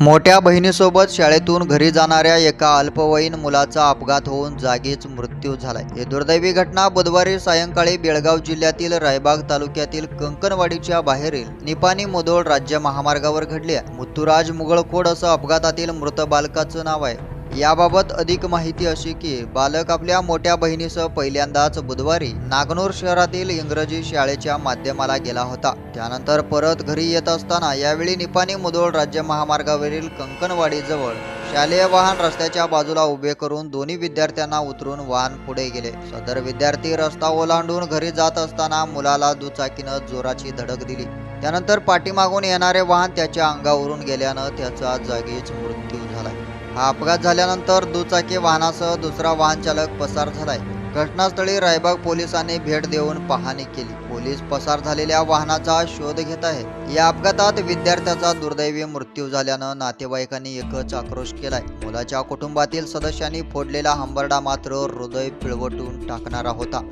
मोठ्या बहिणीसोबत शाळेतून घरी जाणाऱ्या एका अल्पवयीन मुलाचा अपघात होऊन जागीच मृत्यू झालाय. ही दुर्दैवी घटना बुधवारी सायंकाळी बेळगाव जिल्ह्यातील रायबाग तालुक्यातील कंकणवाडीच्या बाहेरील निपाणी मुधोळ राज्य महामार्गावर घडली आहे. मुत्तुराज मुगळकोड असं अपघातातील मृत बालकाचं नाव आहे. याबाबत अधिक माहिती अशी की बालक आपल्या मोठ्या बहिणीसह पहिल्यांदाच बुधवारी नागनूर शहरातील इंग्रजी शाळेच्या माध्यमाला गेला होता. त्यानंतर परत घरी येत असताना यावेळी निपाणी मुधोळ राज्य महामार्गावरील कंकणवाडीजवळ शालेय वाहन रस्त्याच्या बाजूला उभे करून दोन्ही विद्यार्थ्यांना उतरून वाहन पुढे गेले. सदर विद्यार्थी रस्ता ओलांडून घरी जात असताना मुलाला दुचाकीनं जोराची धडक दिली. त्यानंतर पाठीमागून येणारे वाहन त्याच्या अंगावरून गेल्यानं त्याचा जागीच मृत्यू झाला. हा अपघात झाल्यानंतर दुचाकी वाहनासह दुसरा वाहन चालक पसार झालाय. घटनास्थळी रायबाग पोलिसांनी भेट देऊन पाहणी केली. पोलीस पसार झालेल्या वाहनाचा शोध घेत आहे. या अपघातात विद्यार्थ्याचा दुर्दैवी मृत्यू झाल्यानं नातेवाईकांनी एकच आक्रोश केलाय. मुलाच्या कुटुंबातील सदस्यांनी फोडलेला हंबरडा मात्र हृदय पिळवटून टाकणारा होता.